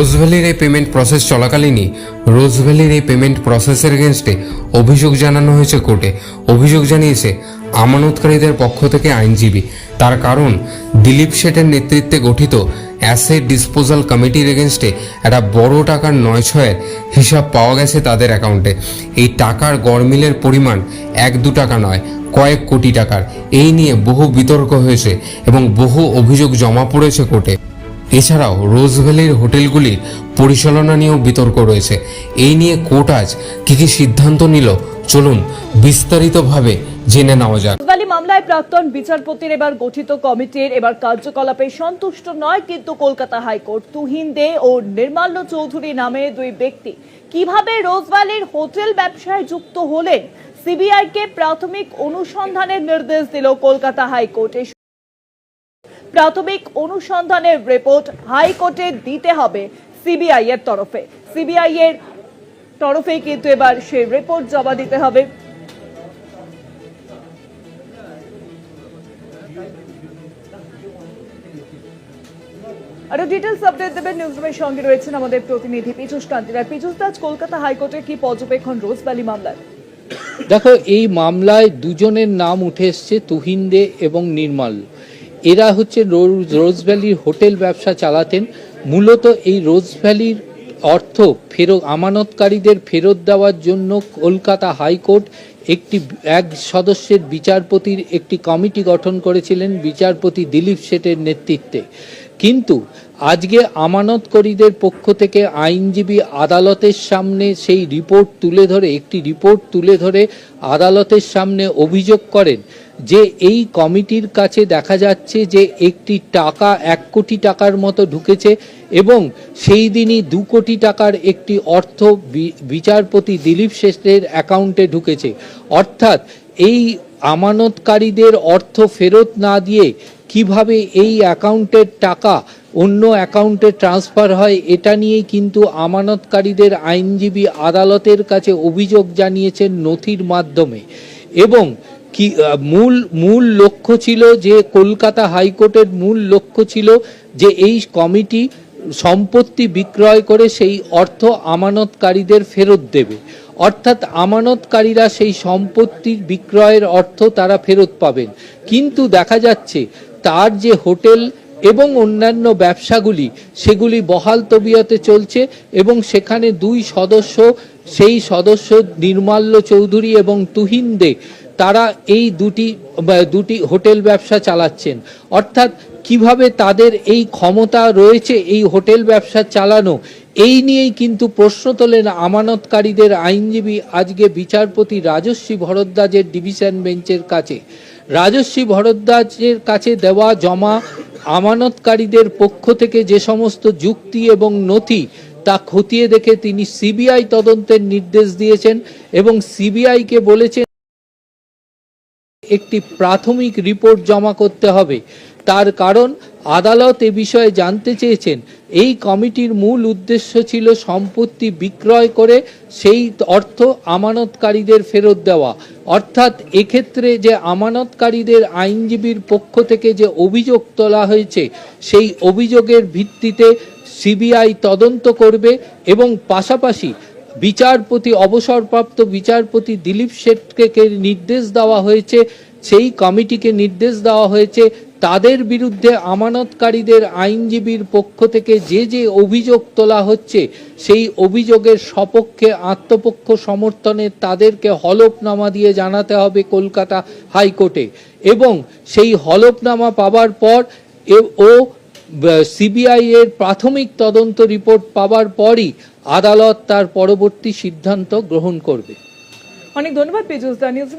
রোজভ্যালির এই payment process চলাকালীনই রোজভ্যালির এই payment প্রসেসের এগেনস্টে অভিযোগ জানানো হয়েছে কোর্টে অভিযোগ জানিয়েছে আমানতকারীদের পক্ষ থেকে আইনজীবী। তার কারণ, দিলীপ শেঠের নেতৃত্বে গঠিত অ্যাসেট ডিসপোজাল কমিটির এগেনস্টে একটা বড় টাকার নয় ছয়ের হিসাব পাওয়া গেছে তাদের অ্যাকাউন্টে এই টাকার গড়মিলের পরিমাণ এক দু টাকা নয়, কয়েক কোটি টাকার। এই নিয়ে বহু বিতর্ক হয়েছে এবং বহু অভিযোগ জমা পড়েছে কোর্টে এছাড়াও রোজভ্যালির হোটেলগুলির পরিচালনা নিয়েও বিতর্ক রয়েছে। এই নিয়ে কোর্ট আজ কী কী সিদ্ধান্ত নিল, চলুন বিস্তারিতভাবে জেনে নেওয়া যাক। মামলায় প্রাক্তন বিচারপতির এবার গঠিত কমিটির এবার কার্যকলাপে সন্তুষ্ট নয় কিন্তু কলকাতা হাইকোর্ট। তুহিন দে ও নির্মাল্য চৌধুরী নামে দুই ব্যক্তি। কীভাবে রোজভ্যালির হোটেল ব্যবসায় যুক্ত হলেন? সিবিআই কে প্রাথমিক অনুসন্ধানের নির্দেশ দিল কলকাতা হাইকোর্ট। প্রাথমিক অনুসন্ধানের রিপোর্ট হাইকোর্টে দিতে হবে সিবিআই এর তরফে। সিবিআই এর তরফে কিন্তু এবার সেই রিপোর্ট জমা দিতে হবে। আরও ডিটেলস আপডেট দেবেন। নিউজ রুমের সঙ্গে রয়েছেন আমাদের প্রতিনিধি পীযুষ কান্তিরার পীযুষ দাস, কলকাতা হাইকোর্টের কি পর্যবেক্ষণ রোজভ্যালি মামলার? দেখো, এই মামলায় দুজনের নাম উঠে এসছে তুহিন দে এবং নির্মাল। এরা হচ্ছে রোজ ভ্যালির হোটেল ব্যবসা চালাতেন। মূলত এই রোজ ভ্যালির অর্থ ফেরত, আমানতকারীদের ফেরত দেওয়ার জন্য কলকাতা হাইকোর্ট একটি, এক সদস্যের বিচারপতির একটি কমিটি গঠন করেছিলেন, বিচারপতি দিলীপ শেঠের নেতৃত্বে। কিন্তু আজকে আমানতকারীদের পক্ষ থেকে আইনজীবী আদালতের সামনে সেই রিপোর্ট তুলে ধরে, একটি রিপোর্ট তুলে ধরে আদালতের সামনে অভিযোগ করেন যে এই কমিটির কাছে দেখা যাচ্ছে যে একটি টাকা এক কোটি টাকার মতো ঢুকেছে এবং সেই দিনই দু কোটি টাকার একটি অর্থ বিচারপতি দিলীপ শেঠের অ্যাকাউন্টে ঢুকেছে। অর্থাৎ এই আমানতকারীদের অর্থ ফেরত না দিয়ে কীভাবে এই অ্যাকাউন্টের টাকা অন্য অ্যাকাউন্টে ট্রান্সফার হয়, এটা নিয়েই কিন্তু আমানতকারীদের আইনজীবী আদালতের কাছে অভিযোগ জানিয়েছেন নথির মাধ্যমে। এবং কি মূল মূল লক্ষ্য ছিল যে কলকাতা হাইকোর্টের মূল লক্ষ্য ছিল যে এই কমিটি সম্পত্তি বিক্রয় করে সেই অর্থ আমানতকারীদের ফেরত দেবে। অর্থাৎ আমানতকারীরা সেই সম্পত্তির বিক্রয়ের অর্থ তারা ফেরত পাবেন। কিন্তু দেখা যাচ্ছে, তার যে হোটেল এবং অন্যান্য ব্যবসাগুলি, সেগুলি বহাল তবিয়তে চলছে এবং সেখানে দুই সদস্য, সেই সদস্য নির্মাল্য চৌধুরী এবং তুহিন দে, তারা এই দুটি দুটি হোটেল ব্যবসা চালাচ্ছেন। অর্থাৎ কীভাবে তাদের এই ক্ষমতা রয়েছে এই হোটেল ব্যবসা চালানো, এই নিয়েই কিন্তু প্রশ্ন তোলেন আমানতকারীদের আইনজীবী আজকে বিচারপতি রাজস্বী ভরদ্বাজের ডিভিশন বেঞ্চের কাছে। রাজস্বী ভরদ্বাজের কাছে দেওয়া জমা আমানতকারীদের পক্ষ থেকে যে সমস্ত যুক্তি এবং নথি তা খতিয়ে দেখে তিনি সিবিআই তদন্তের নির্দেশ দিয়েছেন এবং সিবিআইকে বলেছেন একটি প্রাথমিক রিপোর্ট জমা করতে হবে। তার কারণ আদালত এ বিষয়ে জানতে চেয়েছেন। এই কমিটির মূল উদ্দেশ্য ছিল সম্পত্তি বিক্রয় করে সেই অর্থ আমানতকারীদের ফেরত দেওয়া। অর্থাৎ এক্ষেত্রে যে আমানতকারীদের আইনজীবীর পক্ষ থেকে যে অভিযোগ তোলা হয়েছে, সেই অভিযোগের ভিত্তিতে সিবিআই তদন্ত করবে এবং পাশাপাশি বিচারপতি, অবসরপ্রাপ্ত বিচারপতি দিলীপ শেঠকে নির্দেশ দেওয়া হয়েছে, সেই কমিটিকে নির্দেশ দেওয়া হয়েছে তাদের বিরুদ্ধে আমানতকারীদের আইনজীবীর পক্ষ থেকে যে যে অভিযোগ তোলা হচ্ছে, সেই অভিযোগের সপক্ষে আত্মপক্ষ সমর্থনে তাদেরকে হলফনামা দিয়ে জানাতে হবে কলকাতা হাইকোর্টে। এবং সেই হলফনামা পাবার পর ও সিবিআই এর প্রাথমিক তদন্ত রিপোর্ট পাবার পরই আদালত তার পরবর্তী সিদ্ধান্ত গ্রহণ করবে। অনেক ধন্যবাদ নিউজ।